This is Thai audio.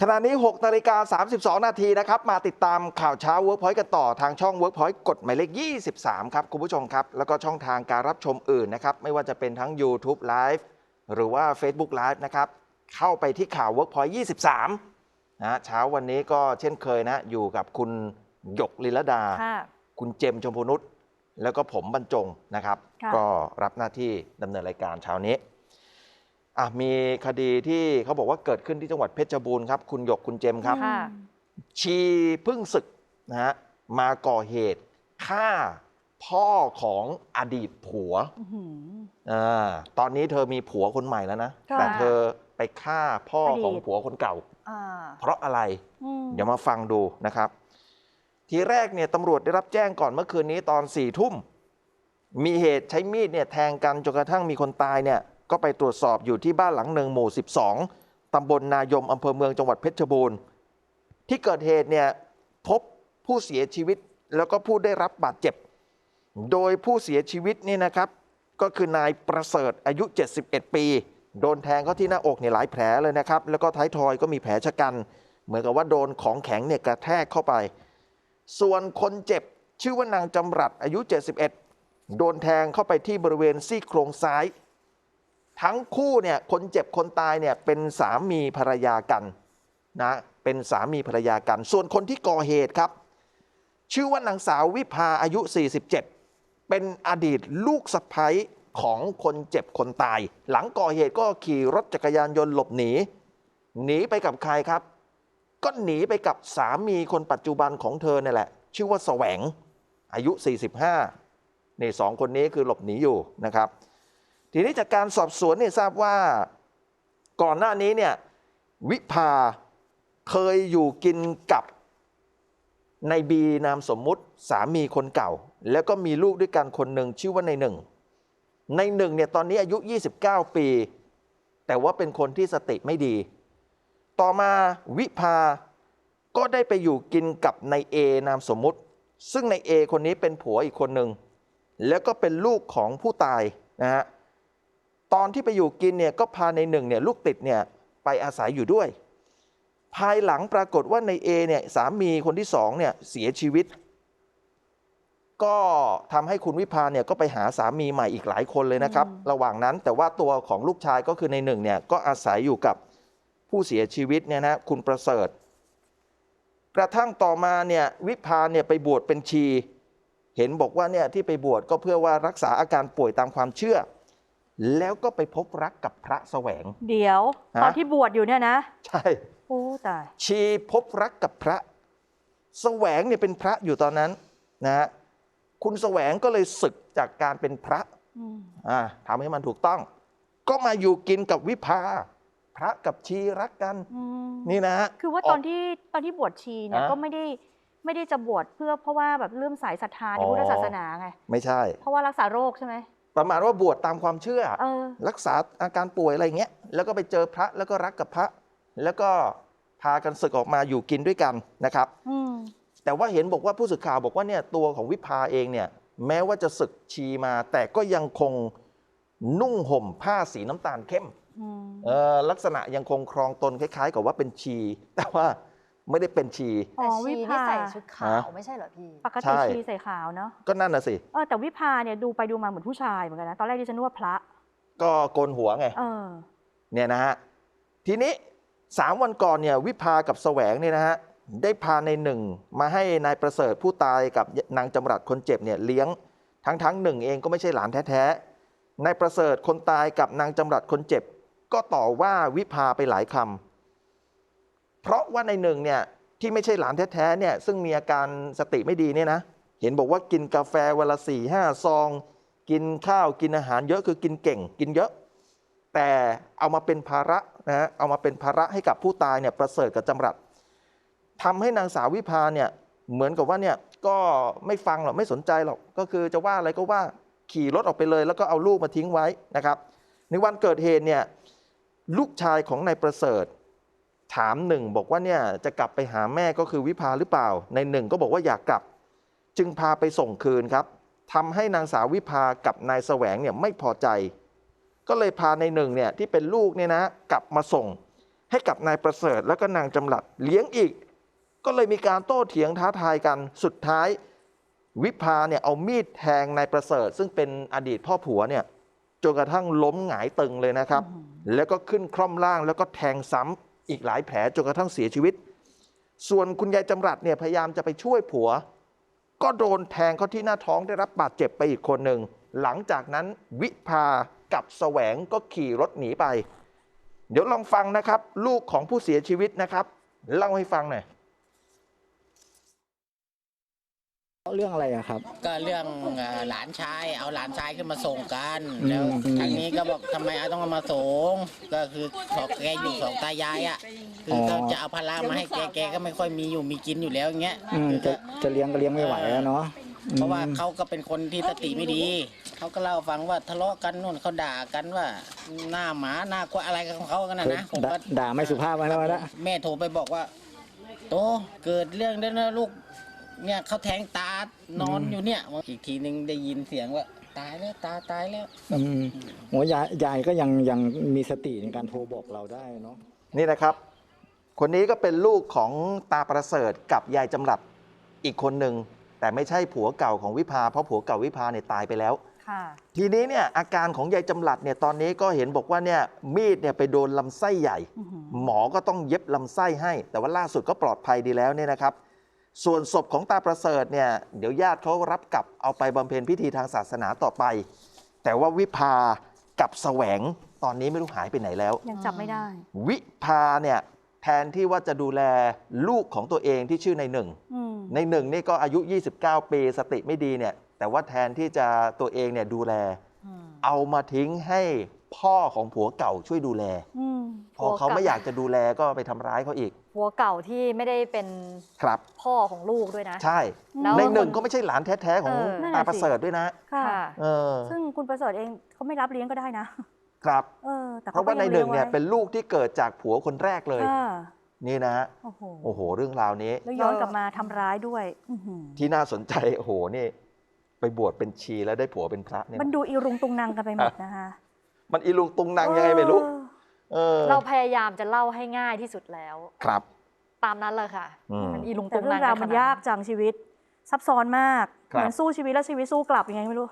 ขณะนี้ 6นาฬิกา32 นาทีนะครับ มาติดตามข่าวเช้า Workpoint กันต่อทางช่อง Workpoint กดหมายเลข 23 ครับ คุณผู้ชมครับ แล้วก็ช่องทางการรับชมอื่นนะครับ ไม่ว่าจะเป็นทั้ง YouTube Live หรือว่า Facebook Live นะครับ เข้าไปที่ข่าว Workpoint 23นะเช้าวันนี้ก็เช่นเคยนะ อยู่กับคุณหยกลิลดาค่ะคุณเจมส์ชมพูนุชแล้วก็ผมบรรจงนะครับค่ะก็รับหน้าที่ดำเนินรายการเช้านี้ อะมีคดีที่เขาบอกว่าเกิดขึ้นที่จังหวัดเพชรบูรณ์ครับ คุณหยกคุณเจมส์ครับ ค่ะ ชีเพึ่งศึกนะฮะมาก่อเหตุฆ่าพ่อของอดีตผัวอื้อหือ อาตอนนี้เธอมีผัวคนใหม่แล้วนะ ค่ะ แต่เธอไปฆ่าพ่ออดีตของผัวคนเก่า อ่าเพราะอะไร อืมเดี๋ยวมาฟังดูนะครับ ทีแรกเนี่ยตำรวจได้รับแจ้งก่อนเมื่อคืนนี้ตอนสี่ทุ่ม มีเหตุใช้มีดเนี่ยแทงกันจนกระทั่งมีคนตายเนี่ย ก็ไปตรวจสอบอยู่ที่บ้านหลังหนึ่งหมู่ 12 ตำบลนายมอำเภอเมืองจังหวัดเพชรบูรณ์ ที่เกิดเหตุเนี่ยพบผู้เสียชีวิตแล้วก็ผู้ได้รับบาดเจ็บ โดยผู้เสียชีวิตนี่นะครับ ก็คือนายประเสริฐอายุ 71 ปี โดนแทงเข้าที่หน้าอกเนี่ยหลายแผลเลยนะครับ แล้วก็ท้ายทอยก็มีแผลชะกัน เหมือนกับว่าโดนของแข็งเนี่ยกระแทกเข้าไป ส่วนคนเจ็บชื่อว่านางจำรัดอายุ 71 โดนแทงเข้าไปที่บริเวณซี่โครงซ้าย ทั้งคู่เนี่ยคนเจ็บคนตายเนี่ยเป็นสามีภรรยากันนะเป็นสามีภรรยากัน ส่วนคนที่ก่อเหตุครับ ชื่อว่านางสาววิภาอายุ 47 เป็นอดีตลูกสะใภ้ของคนเจ็บคนตาย หลังก่อเหตุก็ขี่รถจักรยานยนต์หลบหนี หนีไปกับใครครับ ก็หนีไปกับสามีคนปัจจุบันของเธอเนี่ยแหละ ชื่อว่าแสวงอายุ 45นี่สองคนนี้คือหลบหนีอยู่นะครับ ทีนี้จากการสอบสวนเนี่ยทราบว่าก่อนหน้านี้เนี่ยวิภาเคยอยู่กินกับในบีนามสมมุติสามีคนเก่า แล้วก็มีลูกด้วยกันคนหนึ่งชื่อว่าในหนึ่งในหนึ่งเนี่ยตอนนี้อายุ 29 ปี แต่ว่าเป็นคนที่สติไม่ดี ต่อมาวิภาก็ได้ไปอยู่กินกับในเอนามสมมุติ ซึ่งในเอคนนี้เป็นผัวอีกคนหนึ่งแล้วก็เป็นลูกของผู้ตายนะฮะ ตอนที่ไปอยู่กินเนี่ยก็พาในหนึ่งเนี่ยลูกติดเนี่ยไปอาศัยอยู่ด้วย ภายหลังปรากฏว่าในเอเนี่ยสามีคนที่สองเนี่ยเสียชีวิต ก็ทำให้คุณวิพาเนี่ยก็ไปหาสามีใหม่อีกหลายคนเลยนะครับอืมระหว่างนั้นแต่ว่าตัวของลูกชายก็คือในหนึ่งเนี่ยก็อาศัยอยู่กับผู้เสียชีวิตเนี่ยนะคุณประเสริฐ กระทั่งต่อมาเนี่ยวิพาเนี่ยไปบวชเป็นชี เห็นบอกว่าเนี่ยที่ไปบวชก็เพื่อว่ารักษาอาการป่วยตามความเชื่อ แล้วก็ไปพบรักกับพระแสวง เดี๋ยวฮะตอนที่บวชอยู่เนี่ยนะ ใช่โอ้ตายชีพบรักกับพระ แสวงเนี่ยเป็นพระอยู่ตอนนั้นนะฮะคุณแสวงก็เลยศึกจากการเป็นพระอืมอ่าทำให้มันถูกต้อง ก็มาอยู่กินกับวิภา พระกับชีรักกันอืมนี่นะฮะคือว่าตอนที่ตอนที่บวชชีเนี่ยฮะก็ไม่ได้ไม่ได้จะบวชเพื่อเพราะว่าแบบเลื่อมสายศรัทธาในอ๋อพุทธศาสนาไงไม่ใช่ เพราะว่ารักษาโรคใช่ไหม ประมาณว่าบวชตามความเชื่อ เออ รักษาอาการป่วยอะไรอย่างเงี้ย แล้วก็ไปเจอพระแล้วก็รักกับพระ แล้วก็พากันศึกออกมาอยู่กินด้วยกันนะครับ อืม แต่ว่าเห็นบอกว่าผู้สื่อข่าวบอกว่าเนี่ยตัวของวิภาเองเนี่ยแม้ว่าจะศึกชีมา แต่ก็ยังคงนุ่งห่มผ้าสีน้ำตาลเข้มอืม เออลักษณะยังคงครองตนคล้าย ๆ กับว่าเป็นชี แต่ว่า ไม่ได้เป็นชีอ๋อแต่ชีวินี่ภาใส่ชุดขาวฮะไม่ใช่เหรอพี่ ปกใช่ ติชีใส่ขาวเนาะก็นั่นน่ะสิ เออแต่วิภาเนี่ยดูไปดูมาเหมือนผู้ชายเหมือนกันนะ ตอนแรกดิฉันนึกว่าพระ ก็โกนหัวไง เออ เนี่ยนะฮะ ทีนี้สามวันก่อนเนี่ยวิภากับแสวงเนี่ยนะฮะ ได้พาในหนึ่งมาให้นายประเสริฐผู้ตายกับนางจำรัดคนเจ็บเนี่ยเลี้ยงทั้งทั้งหนึ่งเองก็ไม่ใช่หลานแท้ๆนายประเสริฐคนตายกับนางจำรัดคนเจ็บ ก็ต่อว่าวิภาไปหลายคำ เพราะว่าในหนึ่งเนี่ยที่ไม่ใช่หลานแท้ๆเนี่ยซึ่งมีอาการสติไม่ดีเนี่ยนะเห็นบอกว่ากินกาแฟวันละสี่ห้าซอง กินข้าวกินอาหารเยอะคือกินเก่ง กินเยอะ แต่เอามาเป็นภาระนะฮะเอามาเป็นภาระให้กับผู้ตายเนี่ยประเสริฐกับจำรัดทำให้นางสาววิภาเนี่ยเหมือนกับว่าเนี่ยก็ไม่ฟังหรอกไม่สนใจหรอกก็คือจะว่าอะไรก็ว่าขี่รถออกไปเลย แล้วก็เอาลูกมาทิ้งไว้นะครับ ในวันเกิดเหตุเนี่ยลูกชายของนายประเสริฐ ถามหนึ่งบอกว่าเนี่ยจะกลับไปหาแม่ก็คือวิภาหรือเปล่า ในหนึ่งก็บอกว่าอยากกลับ จึงพาไปส่งคืนครับทำให้นางสาววิภากับนายแสวงเนี่ยไม่พอใจ ก็เลยพาในหนึ่งเนี่ยที่เป็นลูกเนี่ยนะกลับมาส่ง ให้กับนายประเสริฐแล้วก็นางจำหลัดเลี้ยงอีก ก็เลยมีการโต้เถียงท้าทายกันสุดท้าย วิภาเนี่ยเอามีดแทงนายประเสริฐ ซึ่งเป็นอดีตพ่อผัวเนี่ยจนกระทั่งล้มหงายตึงเลยนะครับ แล้วก็ขึ้นคล่อมล่างแล้วก็แทงซ้ำ อีกหลายแผลจนกระทั่งเสียชีวิต ส่วนคุณยายจำรัดเนี่ยพยายามจะไปช่วยผัว ก็โดนแทงเข้าที่หน้าท้องได้รับบาดเจ็บไปอีกคนหนึ่ง หลังจากนั้นวิภากับแสวงก็ขี่รถหนีไป เดี๋ยวลองฟังนะครับ ลูกของผู้เสียชีวิตนะครับ เล่าให้ฟังหน่อย เรื่องอะไรอะครับ ก็เรื่องเอ่อหลานชายเอาหลานชายขึ้นมาส่งกันอืม แล้วอืมทางนี้ก็บอกทำไมเอาต้องเอามาส่งก็คือขอแกอยู่สองตายายอะคือก็จะเอาพารามาให้แกแกก็ไม่ค่อยมีอยู่มีกินอยู่แล้วอย่างเงี้ยอืมคือจะก็จะเลี้ยงก็เลี้ยงไม่ไหวอะเนาะเพราะว่าอืมเขาก็เป็นคนที่สติไม่ดีเขาก็เล่าฟังว่าทะเลาะกันนู่นเขาด่ากันว่าหน้าหมาหน้ากว่าอะไรของเขากันนะนะผมด่าก็ ด่าไม่สุภาพไว้แล้วนะ แม่โทรไปบอกว่า โตเกิดเรื่องด้วยนะลูก เนี่ยเขาแทงตานอนอยู่เนี่ยอีกทีนึงได้ยินเสียงว่าตายแล้วตาตายแล้วอืมโหยายยายก็ยังยังมีสติในการโทรบอกเราได้เนาะนี่นะครับ คนนี้ก็เป็นลูกของตาประเสริฐกับยายจำรัดอีกคนหนึ่งแต่ไม่ใช่ผัวเก่าของวิภาเพราะผัวเก่าวิภาเนี่ยตายไปแล้ว ค่ะ ทีนี้เนี่ยอาการของยายจำหลัดเนี่ยตอนนี้ก็เห็นบอกว่าเนี่ยมีดเนี่ยไปโดนลำไส้ใหญ่ อื้อหือ หมอก็ต้องเย็บลำไส้ให้ แต่ว่าล่าสุดก็ปลอดภัยดีแล้วเนี่ยนะครับ ส่วนศพของตาประเสริฐเนี่ยเดี๋ยวญาติเขารับกลับเอาไปบำเพ็ญพิธีทางศาสนาต่อไป แต่ว่าวิภากับแสวงตอนนี้ไม่รู้หายไปไหนแล้ว ยังจับไม่ได้ วิภาเนี่ยแทนที่ว่าจะดูแลลูกของตัวเองที่ชื่อในหนึ่ง อืมในหนึ่งนี่ก็อายุ 29 ปีสติไม่ดีเนี่ยแต่ว่าแทนที่จะตัวเองเนี่ยดูแล อืมเอามาทิ้งให้พ่อของผัวเก่าช่วยดูแล อืมพอเขาไม่อยากจะดูแลก็ไปทำร้ายเขาอีก ผัวเก่าที่ไม่ได้เป็นครับ พ่อของลูกด้วยนะ ใช่ แล้วในหนึ่งก็ไม่ใช่หลานแท้ๆของเออนั่นตาน่ะสิประเสริฐด้วยนะค่ะค่ะ เออซึ่งคุณประเสริฐเองเขาไม่รับเลี้ยงก็ได้นะครับ เออแต่เพราะว่าในก็ยังหนึ่งเนี่ยลี้ไว้เป็นลูกที่เกิดจากผัวคนแรกเลย ค่ะนี่นะฮะโอ้โหโอ้โห เรื่องราวนี้ แล้วย้อนกลับมาทำร้ายด้วยอื้อหือที่น่าสนใจโอ้โหนี่ไปบวชเป็นชีแล้วได้ผัวเป็นพระเนี่ยมันดูอีรุงตุงนังกันไปหมดนะคะมันอีลุงตุงนางยังไงไม่รู้ เออ เออเราพยายามจะเล่าให้ง่ายที่สุดแล้ว ครับ ตามนั้นเลยค่ะอืม มันอีลุงแต่ตุงเรื่นัองงราวมันขดยากจังชีวิต ซับซ้อนมาก ครับ เหมือนสู้ชีวิตแล้วชีวิตสู้กลับยังไงไม่รู้